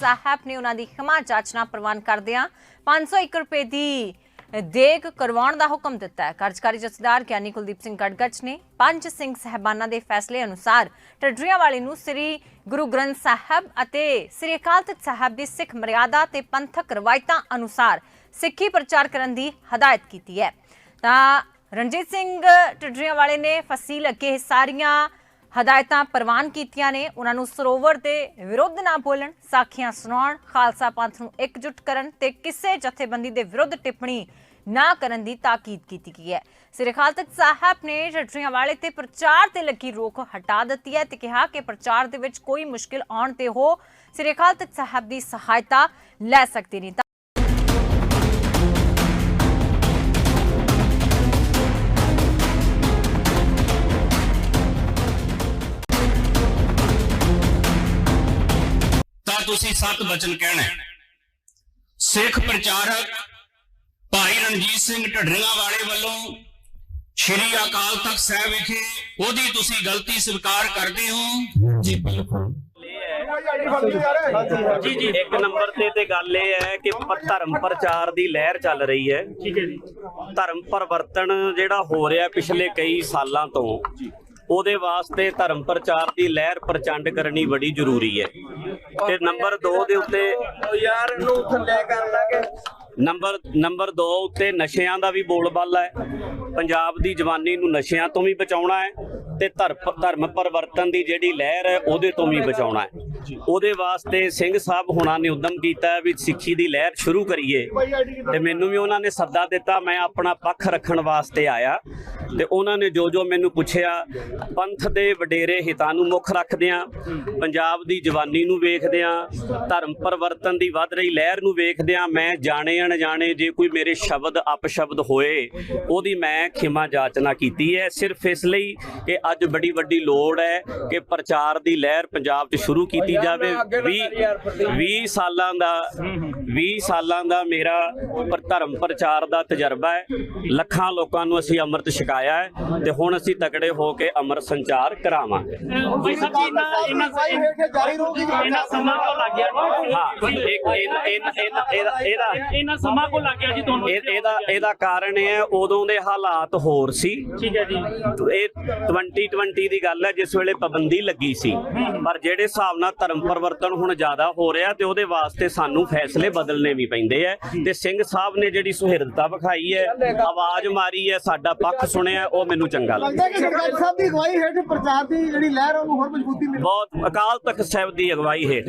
ਸਾਹਿਬ ਨੇ ਉਹਨਾਂ ਦੀ ਖਿਮਾ ਜਾਚਨਾ ਪ੍ਰਵਾਨ ਕਰਦਿਆਂ 501 ਰੁਪਏ ਦੀ ਦੇਗ ਕਰਵਾਉਣ ਦਾ ਹੁਕਮ ਦਿੱਤਾ ਹੈ। ਕਾਰਜਕਾਰੀ ਜਥੇਦਾਰ ਗਿਆਨੀ ਕੁਲਦੀਪ ਸਿੰਘ ਗੜਗੜ ਨੇ ਪੰਜ ਸਿੰਘ ਸਹਿਬਾਨਾਂ ਦੇ ਫੈਸਲੇ ਅਨੁਸਾਰ ਟੱਡਰੀਆਂ ਵਾਲੇ ਨੂੰ ਸ੍ਰੀ ਗੁਰੂ ਗ੍ਰੰਥ ਸਾਹਿਬ ਅਤੇ ਸ੍ਰੀ ਅਕਾਲ ਤਖਤ ਸਾਹਿਬ ਦੀ ਸਿੱਖ ਮਰਿਆਦਾ ਤੇ ਪੰਥਕ ਰਵਾਇਤਾਂ ਅਨੁਸਾਰ ਸਿੱਖੀ ਪ੍ਰਚਾਰ ਕਰਨ ਦੀ ਹਦਾਇਤ ਕੀਤੀ ਹੈ। ਤਾਂ ਰਣਜੀਤ ਸਿੰਘ ਟੱਡਰੀਆਂ ਵਾਲੇ ਨੇ ਫਸੀਲ ਅੱਗੇ ਸਾਰੀਆਂ ਹਦਾਇਤਾਂ ਪ੍ਰਵਾਨ ਕੀਤੀਆਂ ਨੇ, ਉਹਨਾਂ ਨੂੰ ਸਰੋਵਰ ਦੇ ਵਿਰੁੱਧ ਨਾ ਬੋਲਣ, ਸਾਖੀਆਂ ਸੁਣਾਉਣ, ਖਾਲਸਾ ਪੰਥ ਨੂੰ ਇਕਜੁੱਟ ਕਰਨ ਤੇ ਕਿਸੇ ਜਥੇਬੰਦੀ ਦੇ ਵਿਰੁੱਧ ਟਿੱਪਣੀ ਨਾ ਕਰਨ ਦੀ ਤਾਕੀਦ ਕੀਤੀ ਗਈ ਹੈ। ਸ੍ਰੀ ਅਕਾਲ ਤਖਤ ਸਾਹਿਬ ਨੇ ਜੱਟਰੀਆਂ ਵਾਲੇ ਤੇ ਪ੍ਰਚਾਰ ਤੇ ਲੱਗੀ ਰੋਕ ਹਟਾ ਦਿੱਤੀ ਹੈ ਤੇ ਕਿਹਾ ਕਿ ਪ੍ਰਚਾਰ ਦੇ ਵਿੱਚ ਕੋਈ ਮੁਸ਼ਕਿਲ ਆਉਣ ਤੇ ਹੋ ਸ੍ਰੀ ਅਕਾਲ ਤਖਤ ਸਾਹਿਬ ਦੀ ਸਹਾਇਤਾ ਲੈ ਸਕਦੇ ਨੇ। ਤੁਸੀਂ ਸਤ ਬਚਨ ਕਹਿਣਾ ਹੈ। ਸਿੱਖ ਪ੍ਰਚਾਰਕ ਭਾਈ ਰਣਜੀਤ ਸਿੰਘ ਢੱਡਰੀਆਂ ਵਾਲੇ ਵੱਲੋਂ ਸ਼੍ਰੀ ਅਕਾਲ ਤਖਤ ਸਾਹਿਬ ਵਿਖੇ ਉਹਦੀ ਤੁਸੀਂ ਗਲਤੀ ਸਵੀਕਾਰ ਕਰਦੇ ਹੋ। ਜੀ ਬਿਲਕੁਲ। ਜੀ ਜੀ। ਇੱਕ ਨੰਬਰ ਤੇ ਤੇ ਗੱਲ ਇਹ ਹੈ ਕਿ ਧਰਮ ਪ੍ਰਚਾਰ ਦੀ ਲਹਿਰ ਚੱਲ ਰਹੀ ਹੈ। ਠੀਕ ਹੈ ਜੀ। ਧਰਮ ਪਰਿਵਰਤਨ ਜਿਹੜਾ ਹੋ ਰਿਹਾ ਪਿਛਲੇ ਕਈ ਸਾਲਾਂ ਤੋਂ ਉਹਦੇ ਵਾਸਤੇ ਧਰਮ ਪ੍ਰਚਾਰ ਦੀ ਲਹਿਰ ਪ੍ਰਚੰਡ ਕਰਨੀ ਬੜੀ ਜ਼ਰੂਰੀ ਹੈ। ਤੇ ਨੰਬਰ 2 ਦੇ ਉੱਤੇ ਯਾਰ ਨੂੰ ਥੱਲੇ ਕਰ ਲਾਂਗੇ ਨੰਬਰ ਨੰਬਰ 2 ਉੱਤੇ ਨਸ਼ਿਆਂ ਦਾ ਵੀ ਬੋਲਬਾਲਾ ਹੈ। ਪੰਜਾਬ ਦੀ ਜਵਾਨੀ ਨੂੰ ਨਸ਼ਿਆਂ ਤੋਂ ਵੀ ਬਚਾਉਣਾ ਹੈ ਤੇ ਧਰਮ ਧਰਮ ਪਰਿਵਰਤਨ ਦੀ ਜਿਹੜੀ ਲਹਿਰ ਹੈ ਉਹਦੇ ਤੋਂ ਵੀ ਬਚਾਉਣਾ ਹੈ। ਉਹਦੇ ਵਾਸਤੇ ਸਿੰਘ ਸਾਹਿਬ ਹੋਣਾ ਨੇ ਉਦਮ ਕੀਤਾ ਵੀ ਸਿੱਖੀ ਦੀ ਲਹਿਰ ਸ਼ੁਰੂ ਕਰੀਏ। ਤੇ ਮੈਨੂੰ ਵੀ ਉਹਨਾਂ ਨੇ ਸੱਦਾ ਦਿੱਤਾ, ਮੈਂ ਆਪਣਾ ਪੱਖ ਰੱਖਣ ਵਾਸਤੇ ਆਇਆ। ਤੇ ਉਹਨਾਂ ਨੇ ਜੋ ਜੋ ਮੈਨੂੰ ਪੁੱਛਿਆ, ਪੰਥ ਦੇ ਵਡੇਰੇ ਹਿੱਤਾਂ ਨੂੰ ਮੁੱਖ ਰੱਖਦਿਆਂ, ਪੰਜਾਬ ਦੀ ਜਵਾਨੀ ਨੂੰ ਵੇਖਦਿਆਂ, ਧਰਮ ਪਰਿਵਰਤਨ ਦੀ ਵੱਧ ਰਹੀ ਲਹਿਰ ਨੂੰ ਵੇਖਦਿਆਂ ਮੈਂ ਜਾਣੇ ਅਣਜਾਣੇ ਜੇ ਕੋਈ ਮੇਰੇ ਸ਼ਬਦ ਅਪਸ਼ਬਦ ਹੋਏ, ਉਹਦੀ ਮੈਂ ਖਿਮਾ ਜਾਚਨਾ ਕੀਤੀ ਹੈ। ਸਿਰਫ ਇਸ ਲਈ ਕਿ ਅੱਜ ਬੜੀ ਵੱਡੀ ਲੋੜ ਹੈ ਕਿ ਪ੍ਰਚਾਰ ਦੀ ਲਹਿਰ ਪੰਜਾਬ 'ਚ ਸ਼ੁਰੂ ਕੀਤੀ ਜਾਵੇ 20 20 ਸਾਲਾਂ ਦਾ 20 ਸਾਲਾਂ ਦਾ ਮੇਰਾ ਪਰ ਧਰਮ ਪ੍ਰਚਾਰ ਦਾ ਤਜਰਬਾ ਹੈ। ਲੱਖਾਂ ਲੋਕਾਂ ਨੂੰ ਅਸੀਂ ਅੰਮ੍ਰਿਤ ਛਕਾਇਆ ਹੈ ਤੇ ਹੁਣ ਅਸੀਂ ਤਕੜੇ ਹੋ ਕੇ ਅੰਮ੍ਰਿਤ ਸੰਚਾਰ ਕਰਾਵਾਂਗੇ। ਭਾਈ ਸਾਹਿਬ ਜੀ ਇਹਨਾਂ ਇਹਨਾਂ ਇਹਨਾਂ ਸਮਾਂ ਕੋ ਲੱਗ ਗਿਆ ਜੀ ਹਾਂ ਇੱਕ ਇਹਦਾ ਇਹਦਾ ਇਹਦਾ ਇਹਦਾ- ਇਹਦਾ ਇਹਨਾਂ ਸਮਾਂ ਕੋ ਲੱਗ ਗਿਆ ਜੀ ਤੁਹਾਨੂੰ। ਇਹ- ਇਹਦਾ ਇਹਦਾ ਕਾਰਨ ਇਹ ਹੈ ਉਦੋਂ ਦੇ ਹਾਲਾਤ ਹੋਰ ਸੀ। ਠੀਕ ਹੈ ਜੀ। ਇਹ 2020 ਦੀ ਗੱਲ ਹੈ ਜਿਸ ਵੇਲੇ ਪਾਬੰਦੀ ਲੱਗੀ ਸੀ। ਪਰ ਜਿਹੜੇ ਹਿਸਾਬ ਨਾਲ ਧਰਮ ਪਰਿਵਰਤਨ ਹੁਣ ਜ਼ਿਆਦਾ ਹੋ ਰਿਹਾ ਤੇ ਉਹਦੇ ਵਾਸਤੇ ਸਾਨੂੰ ਫੈਸਲੇ ਬਦਲਨੇ ਵੀ ਪੈਂਦੇ ਆ। ਤੇ ਸਿੰਘ ਸਾਹਿਬ ਨੇ ਜਿਹੜੀ ਸੁਹਿਰਦਤਾ ਵਿਖਾਈ ਹੈ ਆਵਾਜ਼ ਮਾਰੀ ਹੈ ਸਾਡਾ ਪੱਖ ਸੁਣਿਆ ਉਹ ਮੈਨੂੰ ਚੰਗਾ ਲੱਗਾ ਲੱਗਦਾ ਕਿ ਸਰਕਾਰ ਸਾਹਿਬ ਦੀ ਅਗਵਾਈ ਹੇਠ ਪ੍ਰਚਾਰ ਦੀ ਜਿਹੜੀ ਲਹਿਰ ਆ ਉਹਨੂੰ ਹੋਰ ਮਜ਼ਬੂਤੀ ਮਿਲੇ। ਬਹੁਤ ਅਕਾਲ ਤਖਤ ਸਾਹਿਬ ਦੀ ਅਗਵਾਈ ਹੇਠ।